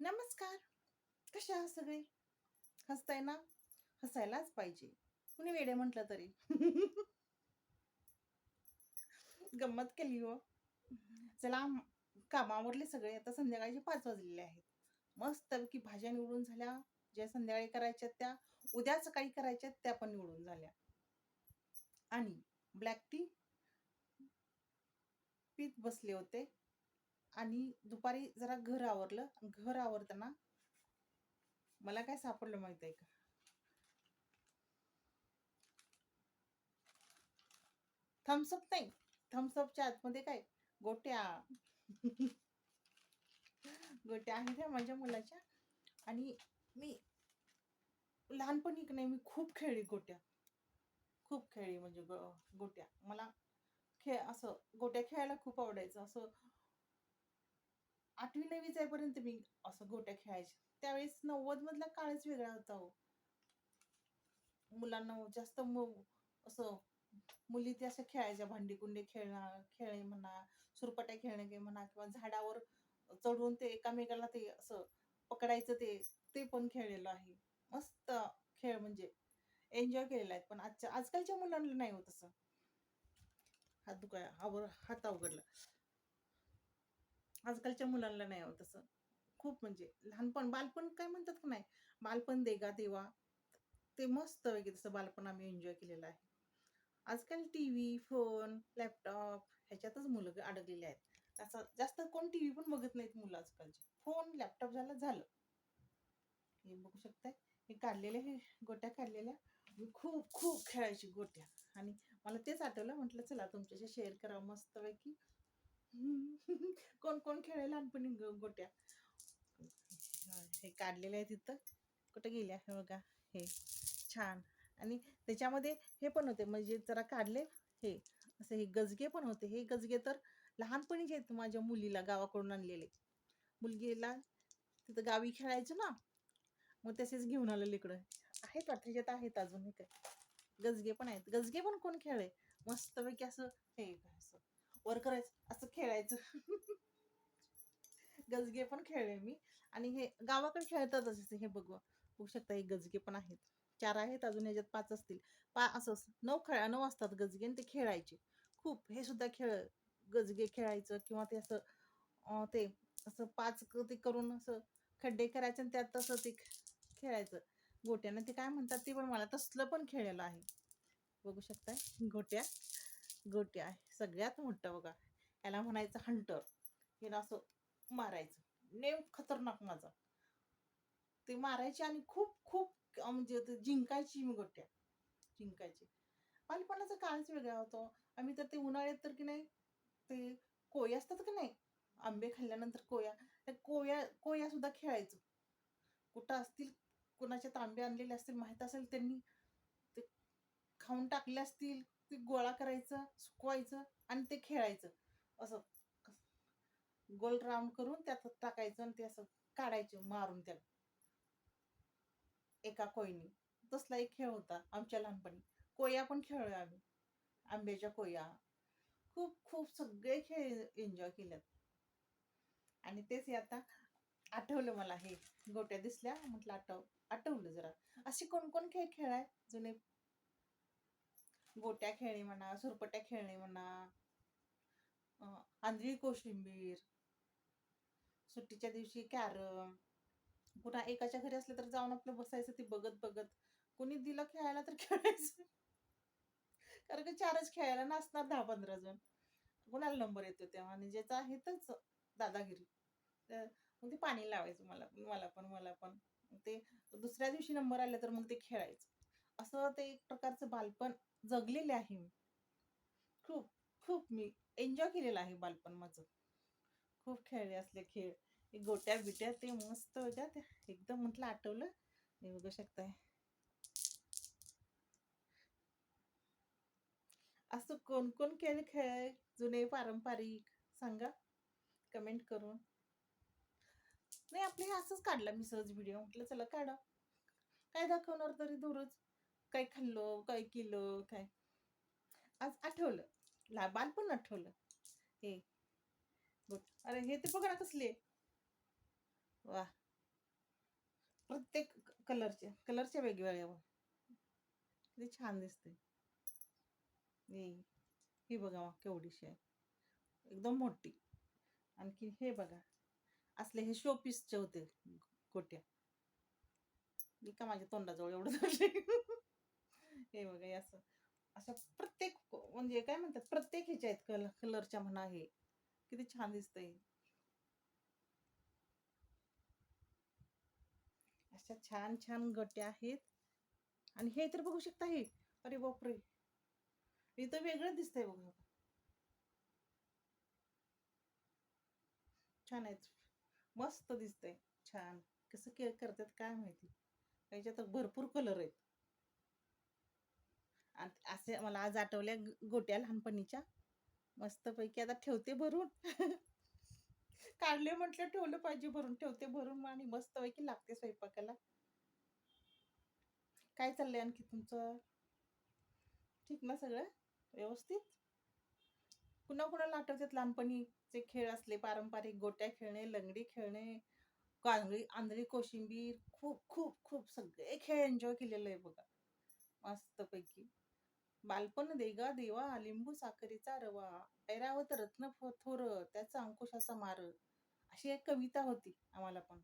नमस्कार. कशा आहात सगळे? हसताय ना? हसायलाच पाहिजे. कुणी वेडे म्हटलं तरी. गंमत केली हो. चला कामावरले सगळे. आता संध्याकाळचे पाच वाजलेले आहेत. मस्त की भाज्या निवडून झाल्या. ज्या संध्याकाळी करायच्या त्या उद्या सकाळी करायच्या त्या पण निवडून झाल्या. आणि ब्लॅक टी पीत बसले होते. आणि दुपारी जरा घर आवरलं. घर आवरताना मला काय सापडलं माहीत आहे का? थम्सअप नाही. थम्सअपच्या आतमध्ये काय? गोट्या. गोट्या आहेत माझ्या मुलाच्या. आणि मी लहानपणी नाही मी खूप खेळली गोट्या. खूप खेळली म्हणजे गो गोट्या. मला खेळ असं गोट्या खेळायला खूप आवडायचं. असं आठवी नवी जाईपर्यंत मी असं गोट्या खेळायचे. त्यावेळेस नव्वद मधला काळच वेगळा होता हो. मुलांना जास्त असं मुली ते असं खेळायच्या भांडीकुंडे खेळणं खेळणे म्हणा सुरपट्या खेळणे म्हणा किंवा झाडावर चढून ते एकामेकाला ते असं पकडायचं ते ते पण खेळलेलं आहे. मस्त खेळ म्हणजे एन्जॉय केलेला आहे. पण आजच्या आजकालच्या मुलांना नाही होत असं हात दुखाय आवर हात अवघडला. आजकालच्या मुलांना नाही होत असं खूप म्हणजे लहानपण बालपण काय म्हणतात का नाही? बालपण देगा देवा. ते मस्त वगैरे तसं बालपण आम्ही एन्जॉय केलेलं आहे. आजकाल टी व्ही फोन लॅपटॉप ह्याच्यातच मुलं अडकलेली आहेत. असं जास्त कोण टी व्ही पण बघत नाहीत मुलं आजकालचे फोन लॅपटॉप झालं झालं. हे बघू शकताय. हे काढलेल्या हे गोट्या काढलेल्या. मी खूप खूप खेळायची गोट्या. आणि मला तेच आठवलं म्हटलं चला तुमच्याशी शेअर करावं मस्तपैकी कोण कोण खेळायला लहानपणी गोट्या? हे काढलेले आहे तिथं. कुठं गेल्या? हे बघा हे छान. आणि त्याच्यामध्ये हे पण होते म्हणजे जरा काढले हे. असे हे गजगे पण होते. हे गजगे तर लहानपणीच आहेत माझ्या मुलीला गावाकडून आणलेले. मुलगीला तिथं गावी खेळायचं ना मग तसेच घेऊन आलेलं इकडं. आहेत वाटतं त्याच्यात आहेत अजून हे काय गजगे पण आहेत. गजगे पण कोण खेळ मस्तपैकी असं हे. वर करायचं असं खेळायचं. गजगे पण खेळले मी. आणि हे गावाकडे खेळतातच असे हे बघू. बघू शकता हे गजगे पण आहेत. चार आहेत अजून याच्यात पाच असतील. पा असं नऊ खेळ नऊ असतात गजगे आणि ते खेळायचे. खूप हे सुद्धा खेळ गजगे खेळायचं किंवा ते असं ते असं पाच ते करून असं खड्डे करायचे आणि त्यात तसं ते खेळायचं. गोट्यानं ते काय म्हणतात ते पण मला तसलं पण खेळलेलं आहे. बघू शकताय? गोट्या गोट्या आहे. सगळ्यात मोठं बघा. याला म्हणायचं हंटर. हे ना असं मारायचं. नेम खतरनाक माझा. ते मारायचे आणि खूप खूप म्हणजे जिंकायची मी गोट्या. जिंकायची. बालपणाचा काळच वेगळा होतो. आम्ही तर ते उन्हाळ्यात तर की नाही ते कोया असतात की नाही आंबे खाल्ल्यानंतर कोया त्या कोया कोया सुद्धा खेळायचो. कुठं असतील कुणाच्या तांबे आणलेले असतील माहीत असेल त्यांनी खाऊन टाकले असतील ते गोळा करायचं सुकवायचं आणि ते खेळायचं. असं गोल राऊंड करून त्यात टाकायचं आणि ते असं काढायचं मारून त्याला. एका कोयनी. तसला एक खेळ होता आमच्या लहानपणी. कोया पण खेळलो आम्ही. आंब्याच्या कोया. खूप खूप सगळे खेळ एन्जॉय केल्यात. आणि तेच आता आठवलं मला हे. गोट्या दिसल्या म्हटलं आठव आठवलं जरा. असे कोण कोण खेळ खेळाय? जुने गोट्या खेळणे म्हणा सुरपट्या खेळणे म्हणा आंधळी कोशिंबीर सुट्टीच्या दिवशी कॅरम पुन्हा एकाच्या घरी असलं तर जाऊन आपलं बसायचं ते बघत बघत. कोणी दिलं खेळायला तर खेळायचं. कारण की चारच खेळायला नसणार दहा पंधरा जण. कोणाला नंबर येतो तेव्हा? आणि ज्याचा आहे तच दादागिरी तर मग ते पाणी लावायचं मला पण मला पण मला पण. ते दुसऱ्या दिवशी नंबर आले तर मग ते खेळायचं. असं ते एक प्रकारचं बालपण जगलेले आहे मी. खूप खूप मी एन्जॉय केलेलं आहे बालपण माझं खूप खेळले असले खेळ. गोट्या बिट्या ते मस्त होत्या. त्या एकदम म्हटलं आठवलं. हे बघू शकताय. असं कोण कोण खेळ खेळ जुने पारंपरिक सांगा. कमेंट करून. नाही आपले हे असंच काढला मी सहज व्हिडिओ म्हटलं चला काढा. काय दाखवणार तरी दूरच. काय खाल्लो काय केलं काय? आज आठवलं. ला बालपण आठवलं. हे. बघ. अरे हे ते बघा ना कसले. वा. प्रत्येक कलरच्या कलरच्या वेगवेगळ्या किती छान दिसते हे. ही बघा मग केवढीशी आहे. एकदम मोठी. आणखी हे बघा. असले हे शो पीसचे होते. गोट्या. मी का माझ्या तोंडाजवळ एवढं धरले हे बघा असं अशा प्रत्येक म्हणजे काय म्हणतात प्रत्येक ह्याच्या आहेत कलर कलरच्या म्हणा हे किती छान दिसतंय. अशा छान छान गट्या आहेत. आणि हे तर बघू शकता हे. अरे बापरे! हे तर वेगळं दिसतंय बघा. छान आहेत. मस्त दिसतंय. छान. कसं के करतात काय माहिती? त्याच्यात भरपूर कलर आहेत. असे मला आज आठवल्या गोट्या लहानपणीच्या. मस्तपैकी आता ठेवते भरून. काढले म्हटलं ठेवलं पाहिजे भरून ठेवते भरून आणि मस्तपैकी लागते स्वयंपाकाला. काय चाललंय आणखी तुमचं? ठीक ना सगळं? व्यवस्थित? पुन्हा कुणाला आठवतात लहानपणीचे खेळ असले पारंपरिक गोट्या खेळणे लंगडी खेळणे कांदळी आंधळी कोशिंबीर खूप खूप खूप सगळे खेळ एन्जॉय केलेले आहे बघा. मस्तपैकी. बालपण देगा देवा लिंबू साखरेचा रवा ऐरावत रत्न थोर त्याचा अंकुशाचा मार अशी एक कविता होती आम्हाला पण.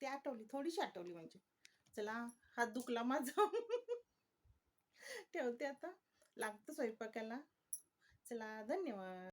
ती आठवली थोडीशी आठवली म्हणजे. चला हात दुखला माझा. ठेवते आता. लागतं स्वयंपाकाला. चला धन्यवाद.